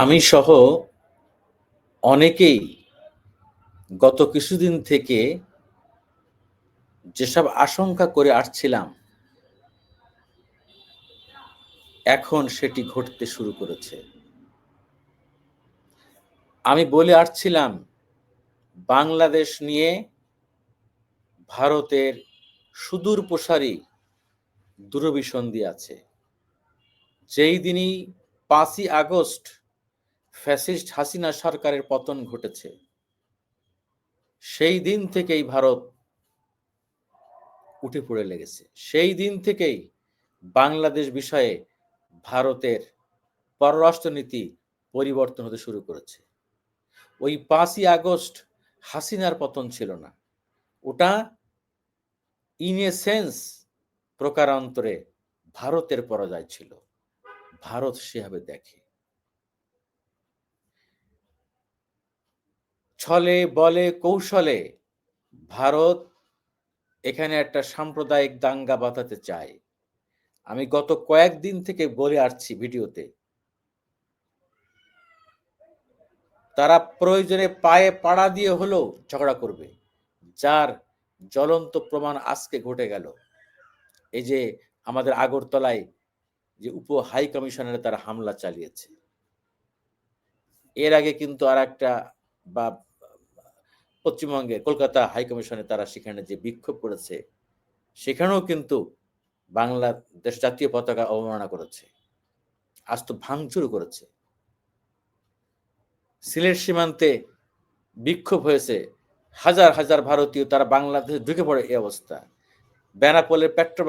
আমি সহ অনেকেই গত কিছুদিন থেকে যেসব আশঙ্কা করে আসছিলাম, এখন সেটি ঘটতে শুরু করেছে। আমি বলে আসছিলাম, বাংলাদেশ নিয়ে ভারতের সুদূর প্রসারী দূরভিসন্ধি আছে। যেই দিনই পাঁচই আগস্ট ফ্যাসিস্ট হাসিনা সরকারের পতন ঘটেছে। সেই দিন থেকেই ভারত উঠে পড়ে লেগেছে। সেই দিন থেকেই বাংলাদেশ বিষয়ে ভারতের পররাষ্ট্রনীতি পরিবর্তন হতে শুরু করেছে। ওই পাঁচই আগস্ট হাসিনার পতন ছিল না। ওটা ইন এ সেন্স প্রকারান্তরে ভারতের পরাজয় ছিল। ভারত সেভাবে দেখে। ছলে বলে কৌশলে ভারত এখানে একটা সাম্প্রদায়িক দাঙ্গা বাঁধাতে চায়। আমি গত কয়েকদিন থেকে বলে আসছি ভিডিওতে। তারা প্রয়োজনে পায়ে পাড়া দিয়ে হলেও ঝগড়া করবে, যার জ্বলন্ত প্রমাণ আজকে ঘটে গেল। এই যে আমাদের আগরতলায় যে উপ হাই কমিশনারে তারা হামলা চালিয়েছে। এর আগে কিন্তু আর একটা বা পশ্চিমবঙ্গে কলকাতা হাইকমিশনে তারা সেখানে যে বিক্ষোভ করেছে, সেখানেও কিন্তু বাংলাদেশ জাতীয় পতাকা অবমাননা করেছে, আজ তো ভাঙচুর করেছে। সিলেট সীমান্তে বিক্ষোভ হয়েছে, হাজার হাজার ভারতীয় তারা বাংলাদেশে ঢুকে পড়ে এই অবস্থা। বেনাপোলে পেট্রো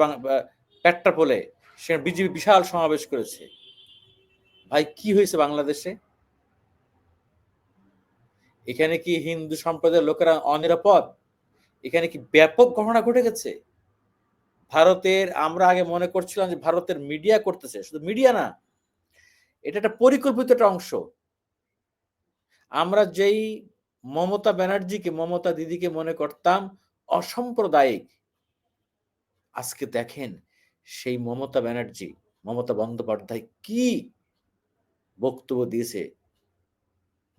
পেট্রাপোলে সেখানে বিজেপি বিশাল সমাবেশ করেছে। ভাই, কি হয়েছে বাংলাদেশে? এখানে কি হিন্দু সম্প্রদায়ের লোকেরা অনিরাপদ? এখানে কি ব্যাপক ঘটনা ঘটে গেছে? ভারতের, আমরা আগে মনে করছিলাম যে ভারতের মিডিয়া করতেছে, শুধু মিডিয়া না, এটা একটা পরিকল্পিত একটা অংশ। আমরা যেই মমতা ব্যানার্জিকে, মমতা দিদিকে মনে করতাম অসাম্প্রদায়িক, আজকে দেখেন সেই মমতা ব্যানার্জি, মমতা বন্দ্যোপাধ্যায় কি বক্তব্য দিয়েছে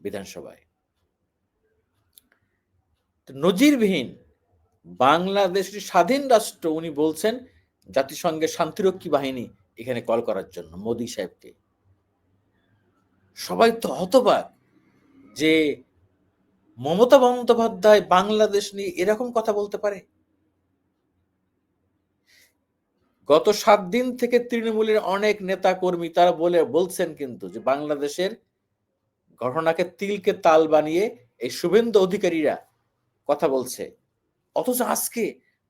বিধানসভায়। নজিরবিহীন বাংলাদেশের স্বাধীন রাষ্ট্র, উনি বলছেন জাতিসংঘের শান্তিরক্ষী বাহিনী এখানে কল করার জন্য, মোদী সাহেবকে। সবাই তো হতবাক যে মমতা বন্দ্যোপাধ্যায় বাংলাদেশ নিয়ে এরকম কথা বলতে পারে। গত সাত দিন থেকে তৃণমূলের অনেক নেতা কর্মী তারা বলে, বলছেন কিন্তু যে বাংলাদেশের ঘটনাকে তিলকে তাল বানিয়ে এই শুভেন্দু অধিকারীরা কথা বলছে। অথচ আজকে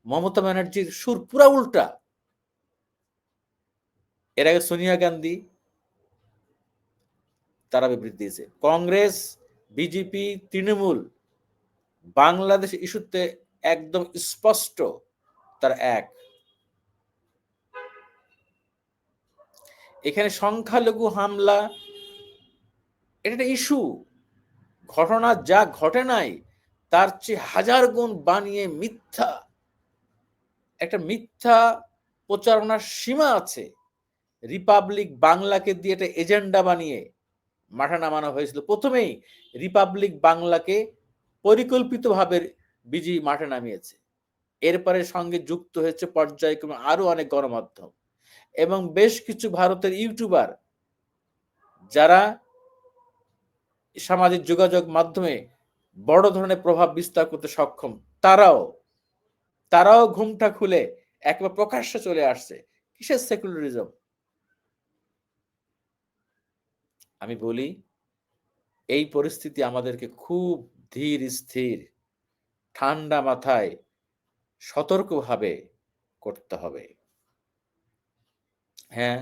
মমতা ব্যানার্জির সুর পুরা উল্টা। এর আগে সোনিয়া গান্ধী তারা বিবৃতি দিয়েছে। কংগ্রেস, বিজেপি, তৃণমূল, বাংলাদেশ ইস্যুতে একদম স্পষ্ট তার এক। এখানে সংখ্যালঘু হামলা, এটা ইস্যু। ঘটনা যা ঘটে নাই তার চেয়ে হাজার গুণ বানিয়ে মিথ্যা, একটা মিথ্যা প্রচারণার সীমা আছে। রিপাবলিক বাংলাকে দিয়ে একটা এজেন্ডা বানিয়ে মাঠে নামানো হয়েছিল। প্রথমেই রিপাবলিক বাংলাকে পরিকল্পিতভাবে বিজি মাঠে নামিয়েছে। এরপরে সঙ্গে যুক্ত হয়েছে পর্যায়ক্রমে আরও অনেক গণমাধ্যম এবং বেশ কিছু ভারতের ইউটিউবার যারা সামাজিক যোগাযোগ মাধ্যমে বড় ধরনের প্রভাব বিস্তার করতে সক্ষম। তারাও তারাও ঘুমটা খুলে একবার প্রকাশ্যে চলে আসছে। কিসের সেকুলারিজম আমি বলি, এই পরিস্থিতি আমাদেরকে খুব ধীর স্থির, ঠান্ডা মাথায় সতর্কভাবে করতে হবে। হ্যাঁ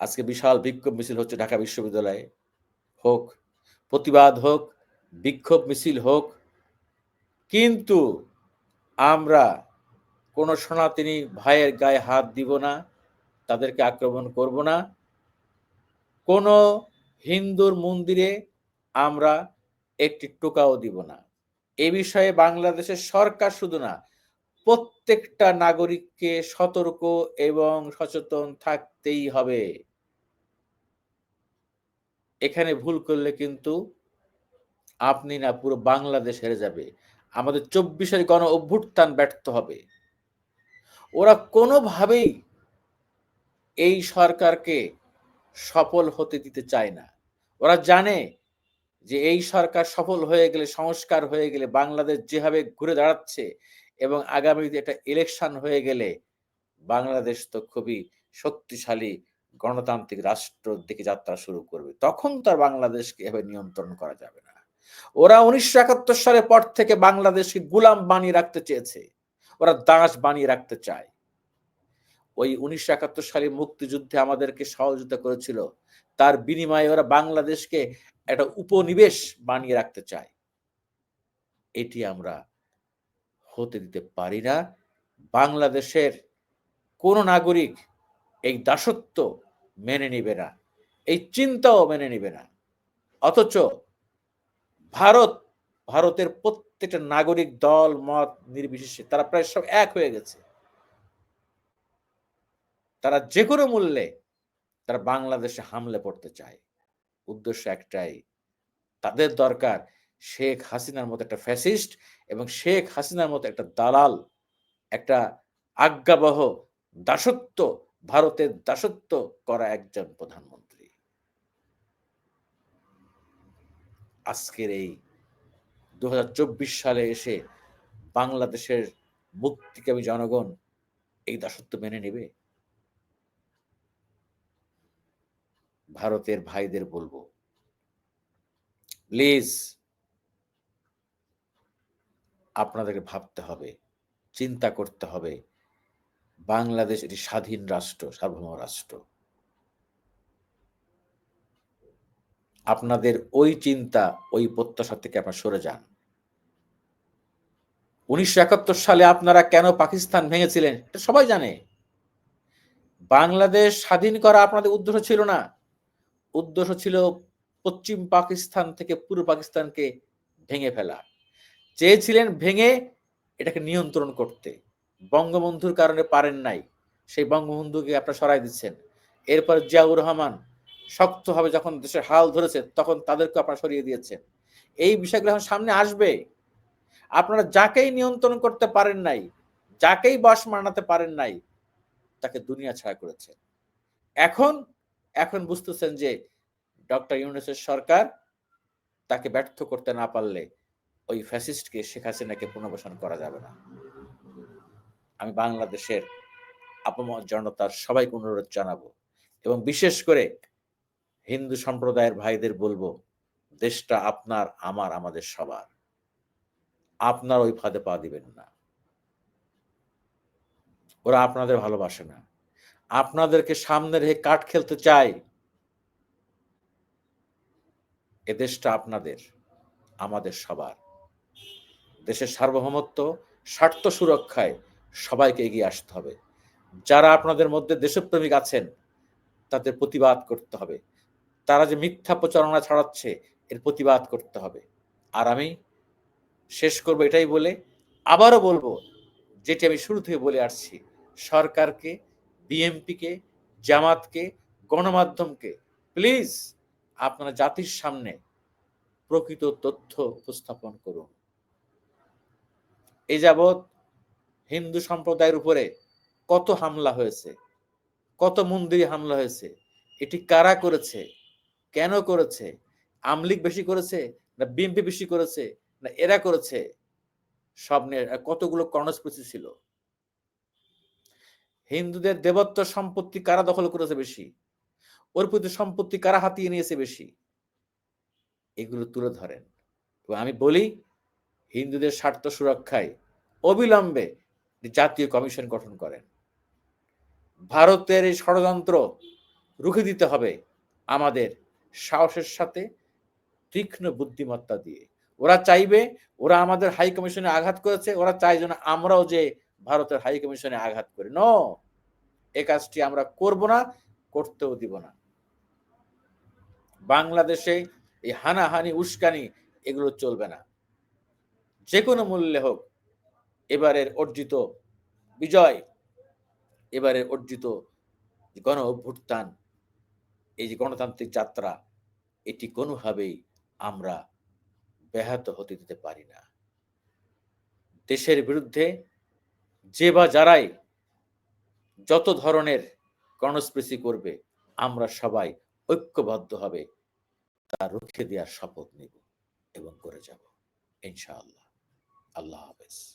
আজকে বিশাল বিক্ষোভ মিছিল হচ্ছে ঢাকা বিশ্ববিদ্যালয়ে। হোক, প্রতিবাদ হোক বিক্ষোভ মিছিল হোক, কিন্তু আমরা কোনো সনাতনী ভাইয়ের গায়ে হাত দিব না, তাদেরকে আক্রমণ করব না। কোনো হিন্দুর মন্দিরে আমরা একটি টোকাও দিব না। এ বিষয়ে বাংলাদেশের সরকার শুধু না, প্রত্যেকটা নাগরিককে সতর্ক এবং সচেতন থাকতেই হবে। এখানে ভুল করলে কিন্তু আপনি না পুরো বাংলাদেশ হেরে যাবে। আমাদের চব্বিশের গণ অভ্যুত্থান ব্যর্থ হবে। ওরা কোনোভাবেই এই সরকারকে সফল হতে দিতে চায় না। ওরা জানে যে এই সরকার সফল হয়ে গেলে, সংস্কার হয়ে গেলে, বাংলাদেশ যেভাবে ঘুরে দাঁড়াচ্ছে এবং আগামীতে একটা ইলেকশন হয়ে গেলে বাংলাদেশ তো খুবই শক্তিশালী গণতান্ত্রিক রাষ্ট্র দিকে যাত্রা শুরু করবে। তখন তার বাংলাদেশকে এভাবে নিয়ন্ত্রণ করা যাবে না। ওরা উনিশশো একাত্তর সালের পর থেকে বাংলাদেশকে গুলাম বানিয়ে রাখতে চেয়েছে। ওরা দাস বানিয়ে রাখতে চায়। ওই উনিশশো একাত্তর সালে মুক্তিযুদ্ধে আমাদেরকে সহযোগিতা করেছিল। তার বিনিময়ে ওরা বাংলাদেশকে একটা উপনিবেশ বানিয়ে রাখতে চায়। এটি আমরা হতে দিতে পারি না। বাংলাদেশের কোন নাগরিক এই দাসত্ব মেনে নিবে না। এই চিন্তাও মেনে নিবে না। অথচ ভারত, ভারতের প্রত্যেকটা নাগরিক দল, মত নির্বিশেষে তারা প্রায় সব এক হয়ে গেছে। তারা যে কোনো মূল্যে তারা বাংলাদেশে হামলে পড়তে চায়। উদ্দেশ্য একটাই, তাদের দরকার শেখ হাসিনার মতো একটা ফ্যাসিস্ট এবং শেখ হাসিনার মতো একটা দালাল, একটা আজ্ঞাবহ দাসত্ব, ভারতের দাসত্ব করা একজন প্রধানমন্ত্রী। আজকের এই দু হাজার চব্বিশ সালে এসে বাংলাদেশের মুক্তিকামী জনগণ এই দাসত্ব মেনে নেবে? ভারতের ভাইদের বলব প্লিজ আপনাদেরকে ভাবতে হবে, চিন্তা করতে হবে। বাংলাদেশ এটি স্বাধীন রাষ্ট্র, সার্বভৌম রাষ্ট্র। আপনাদের ওই চিন্তা, ওই প্রত্যাশা থেকে আপনার সরে যান। উনিশশো একাত্তর সালে আপনারা কেন পাকিস্তান ভেঙেছিলেন, এটা সবাই জানে। বাংলাদেশ স্বাধীন করা আপনাদের উদ্দেশ্য ছিল না। উদ্দেশ্য ছিল পশ্চিম পাকিস্তান থেকে পূর্ব পাকিস্তানকে ভেঙে ফেলা। চেয়েছিলেন ভেঙে এটাকে নিয়ন্ত্রণ করতে। বঙ্গবন্ধুর কারণে পারেন নাই। সেই বঙ্গবন্ধুকে আপনারা সরাই দিচ্ছেন। এরপর জিয়াউর রহমান শক্তভাবে যখন দেশের হাল ধরেছে, তখন তাদেরকে আপনারা সরিয়ে দিয়েছেন। এই বিষয়গুলো এখন সামনে আসবে। আপনারা যাকেই নিয়ন্ত্রণ করতে পারেন নাই, যাকেই বস মানাতে পারেন নাই, তাকে দুনিয়া ছাড়া করেছেন এখন এখন বুঝতেছেন যে ডক্টর ইউনুসের সরকার তাকে ব্যর্থ করতে না পারলে ওই ফ্যাসিস্টকে শেখ হাসিনাকে পুনর্বাসন করা যাবে না। আমি বাংলাদেশের আপমত জনতার সবাইকে অনুরোধ জানাব এবং বিশেষ করে হিন্দু সম্প্রদায়ের ভাইদের বলব, দেশটা আপনার, আমার, আমাদের সবার। আপনার ওই ফাঁদে পা দিবেন না। ওরা আপনাদের ভালোবাসে না। আপনাদেরকে সামনে রেখে কাঠ খেলতে চাই। এ দেশটা আপনাদের, আমাদের সবার। দেশের সার্বভৌমত্ব, স্বার্থ সুরক্ষায় সবাইকে এগিয়ে আসতে হবে। যারা আপনাদের মধ্যে দেশপ্রেমিক আছেন, তাদের প্রতিবাদ করতে হবে। তারা যে মিথ্যা প্রচারণা ছড়াচ্ছে, এর প্রতিবাদ করতে হবে। আর আমি শেষ করব এটাই বলে আবারও বলব, যেটি আমি শুরু থেকে বলে আসছি, সরকারকে বিএমপিকে জামাতকে, গণমাধ্যমকে, প্লিজ আপনারা জাতির সামনে প্রকৃত তথ্য উপস্থাপন করুন। এ যাবৎ হিন্দু সম্প্রদায়ের উপরে কত হামলা হয়েছে, কত মন্দিরে হামলা হয়েছে, এটি কারা করেছে কেন করেছে? আমলিক বেশি করেছে? না বিএমপি বেশি করেছে? না এরা করেছে? সব নিয়ে কতগুলো কর্ণস্পৃতি ছিল? হিন্দুদের দেবত্ব সম্পত্তি কারা দখল করেছে বেশি? ওর প্রতি সম্পত্তি কারা হাতিয়ে নিয়েছে বেশি? এগুলো তুলে ধরেন। এবং আমি বলি, হিন্দুদের স্বার্থ সুরক্ষায় অবিলম্বে জাতীয় কমিশন গঠন করেন। ভারতের এই ষড়যন্ত্র রুখে দিতে হবে আমাদের সাহসের সাথে, তীক্ষ্ণ বুদ্ধিমত্তা দিয়ে। ওরা চাইবে, ওরা আমাদের হাই কমিশনে আঘাত করেছে, ওরা চাই যেন আমরাও যে ভারতের হাই কমিশনে আঘাত করি। ন এ কাজটি আমরা করব না, করতেও দিব না। বাংলাদেশে এই হানাহানি, উস্কানি এগুলো চলবে না। যে কোনো মূল্যে হোক, এবারের অর্জিত বিজয়, এবারের অর্জিত গণ অভ্যুত্থান এই যে গণতান্ত্রিক যাত্রা এটি কোনোভাবেই আমরা ব্যাহত হতে দিতে পারি না। দেশের বিরুদ্ধে যে বা যারাই যত ধরনের কনস্পেসি করবে, আমরা সবাই ঐক্যবদ্ধভাবে তা রুখে দেওয়ার শপথ নেব এবং করে যাব। ইনশাআল্লাহ। আল্লাহ হাফেজ।